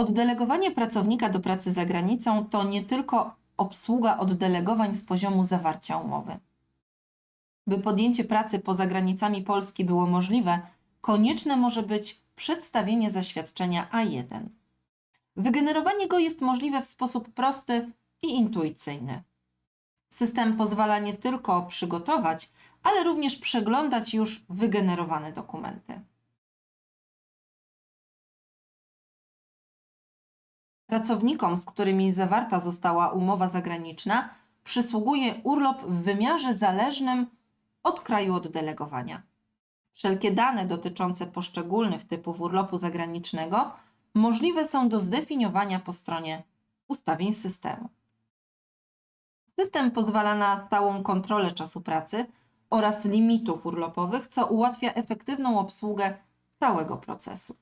Oddelegowanie pracownika do pracy za granicą to nie tylko obsługa oddelegowań z poziomu zawarcia umowy. By podjęcie pracy poza granicami Polski było możliwe, konieczne może być przedstawienie zaświadczenia A1. Wygenerowanie go jest możliwe w sposób prosty i intuicyjny. System pozwala nie tylko przygotować, ale również przeglądać już wygenerowane dokumenty. Pracownikom, z którymi zawarta została umowa zagraniczna, przysługuje urlop w wymiarze zależnym od kraju oddelegowania. Wszelkie dane dotyczące poszczególnych typów urlopu zagranicznego możliwe są do zdefiniowania po stronie ustawień systemu. System pozwala na stałą kontrolę czasu pracy oraz limitów urlopowych, co ułatwia efektywną obsługę całego procesu.